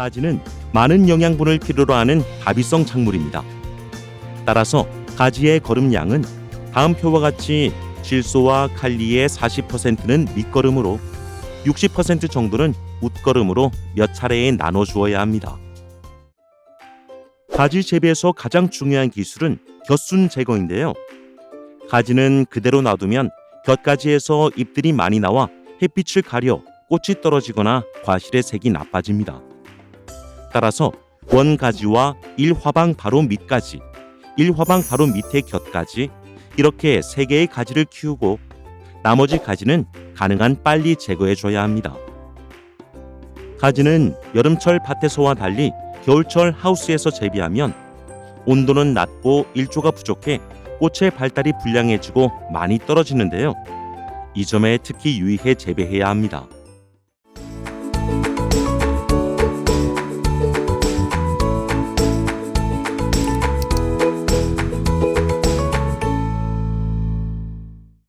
가지는 많은 영양분을 필요로 하는 다비성 작물입니다. 따라서 가지의 거름량은 다음 표와 같이 질소와 칼리의 40%는 밑거름으로 60% 정도는 웃거름으로 몇 차례에 나눠 주어야 합니다. 가지 재배에서 가장 중요한 기술은 곁순 제거인데요. 가지는 그대로 놔두면 곁가지에서 잎들이 많이 나와 햇빛을 가려 꽃이 떨어지거나 과실의 색이 나빠집니다. 따라서 원가지와 일화방 바로 밑가지, 일화방 바로 밑에 곁가지 이렇게 세 개의 가지를 키우고 나머지 가지는 가능한 빨리 제거해 줘야 합니다. 가지는 여름철 밭에서와 달리 겨울철 하우스에서 재배하면 온도는 낮고 일조가 부족해 꽃의 발달이 불량해지고 많이 떨어지는데요. 이 점에 특히 유의해 재배해야 합니다.